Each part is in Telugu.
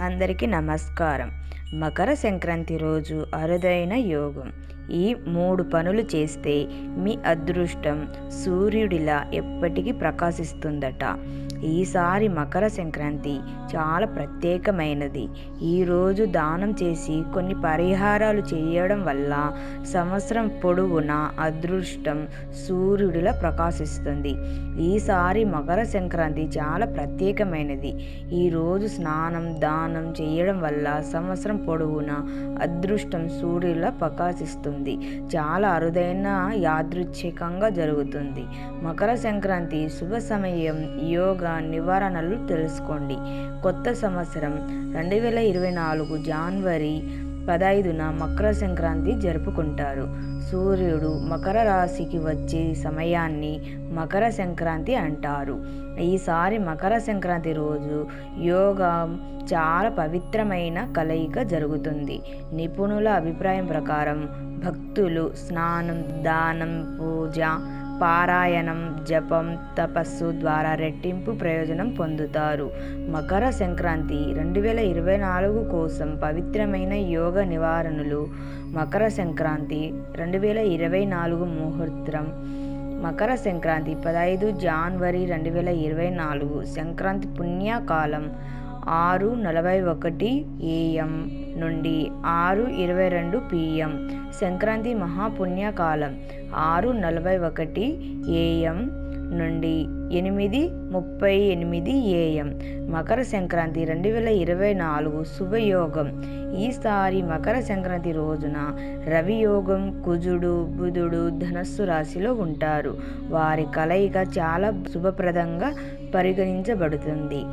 అందరికీ నమస్కారం. మకర సంక్రాంతి రోజు అరుదైన యోగం. ఈ మూడు పనులు చేస్తే మీ అదృష్టం సూర్యుడిలా ఎప్పటికీ ప్రకాశిస్తుందట. ఈసారి మకర సంక్రాంతి చాలా ప్రత్యేకమైనది. ఈరోజు దానం చేసి కొన్ని పరిహారాలు చేయడం వల్ల సంవత్సరం పొడవునా అదృష్టం సూర్యుడిలా ప్రకాశిస్తుంది. ఈసారి మకర సంక్రాంతి చాలా ప్రత్యేకమైనది. ఈరోజు స్నానం దానం చేయడం వల్ల సంవత్సరం పొడవునా అదృష్టం సూర్యుడిలా ప్రకాశిస్తుంది. చాలా అరుదైన యాదృచ్ఛికంగా జరుగుతుంది. మకర సంక్రాంతి శుభ సమయం యోగా నివారణలు తెలుసుకోండి. కొత్త సంవత్సరం రెండు వేల ఇరవై నాలుగు జనవరి పదైదున మకర సంక్రాంతి జరుపుకుంటారు. సూర్యుడు మకర రాశికి వచ్చే సమయాన్ని మకర సంక్రాంతి అంటారు. ఈసారి మకర సంక్రాంతి రోజు యోగా చాలా పవిత్రమైన కలయిక జరుగుతుంది. నిపుణుల అభిప్రాయం ప్రకారం భక్తులు స్నానం దానం పూజ పారాయణం జపం తపస్సు ద్వారా రెట్టింపు ప్రయోజనం పొందుతారు. మకర సంక్రాంతి రెండు వేల ఇరవై నాలుగు కోసం పవిత్రమైన యోగ నివారణలు. మకర సంక్రాంతి రెండు వేల ఇరవై నాలుగు ముహూర్తం. మకర సంక్రాంతి పదహైదు జాన్వరి రెండు వేల ఇరవై నాలుగు సంక్రాంతి పుణ్యకాలం. ఆరు నలభై ఒకటి ఏఎం నుండి ఆరు ఇరవై రెండు పిఎం. సంక్రాంతి మహాపుణ్యకాలం. ఆరు నలభై ఒకటి ఏఎం నుండి ఎనిమిది ముప్పై ఎనిమిది ఏఎం. మకర సంక్రాంతి రెండు వేల ఇరవై నాలుగు శుభయోగం. ఈసారి మకర సంక్రాంతి రోజున రవియోగం కుజుడు బుధుడు ధనస్సు రాశిలో ఉంటారు. వారి కలయిక చాలా శుభప్రదంగా పరిగణించబడుతుంది.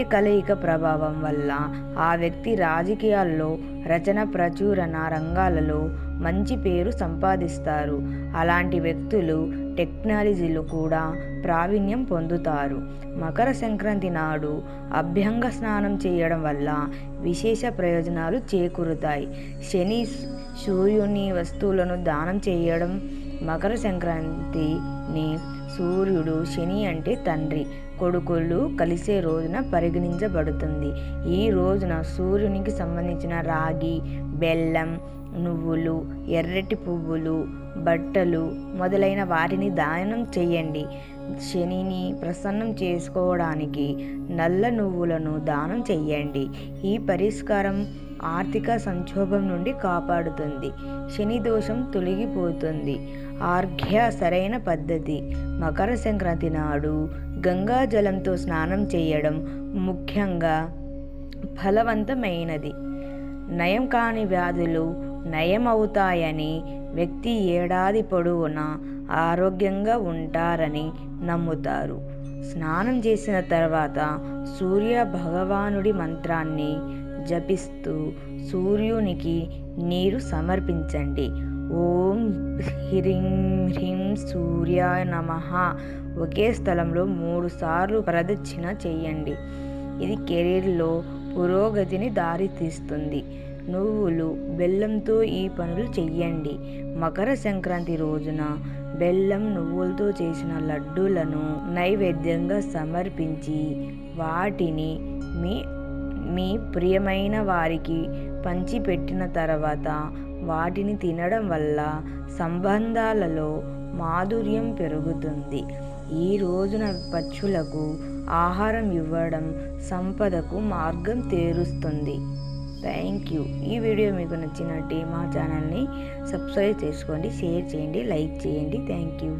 ఈ కలయిక ప్రభావం వల్ల ఆ వ్యక్తి రాజకీయాల్లో రచన ప్రచురణ రంగాలలో మంచి పేరు సంపాదిస్తారు. అలాంటి వ్యక్తులు టెక్నాలజీలు కూడా ప్రావీణ్యం పొందుతారు. మకర సంక్రాంతి నాడు అభ్యంగ స్నానం చేయడం వల్ల విశేష ప్రయోజనాలు చేకూరుతాయి. శని సూర్యుని వస్తువులను దానం చేయడం మకర సంక్రాంతిని సూర్యుడు శని అంటే తండ్రి. కొడుకులు కలిసే రోజున పరిగణించబడుతుంది. ఈ రోజున సూర్యునికి సంబంధించిన రాగి బెల్లం నువ్వులు ఎర్రటి పువ్వులు బట్టలు మొదలైన వాటిని దానం చేయండి. శనిని ప్రసన్నం చేసుకోవడానికి నల్ల నువ్వులను దానం చేయండి. ఈ పరిష్కారం ఆర్థిక సంక్షోభం నుండి కాపాడుతుంది. శని దోషం తొలగిపోతుంది. ఆర్ఘ్య సరైన పద్ధతి. మకర సంక్రాంతి నాడు గంగా జలంతో స్నానం చేయడం ముఖ్యంగా ఫలవంతమైనది. నయం కాని వ్యాధులు నయమవుతాయని వ్యక్తి ఏడాది పొడవునా ఆరోగ్యంగా ఉంటారని నమ్ముతారు. స్నానం చేసిన తర్వాత సూర్య భగవానుడి మంత్రాన్ని జపిస్తూ సూర్యునికి నీరు సమర్పించండి. ఓం హ్రీం హ్రీం సూర్యాయ నమ. ఒకే స్థలంలో మూడు సార్లు ప్రదక్షిణ చేయండి. ఇది కెరీర్లో పురోగతిని దారితీస్తుంది. నువ్వులు బెల్లంతో ఈ పనులు చెయ్యండి. మకర సంక్రాంతి రోజున బెల్లం నువ్వులతో చేసిన లడ్డూలను నైవేద్యంగా సమర్పించి వాటిని మీ మీ ప్రియమైన వారికి పంచిపెట్టిన తర్వాత వాటిని తినడం వల్ల సంబంధాలలో మాధుర్యం పెరుగుతుంది. ఈ రోజున పక్షులకు ఆహారం ఇవ్వడం సంపదకు మార్గం తేరుస్తుంది. Thank you. ఈ వీడియో మీకు నచ్చినట్టే మా ఛానల్ని సబ్స్క్రైబ్ చేసుకోండి షేర్ చేయండి లైక్ చేయండి. Thank you.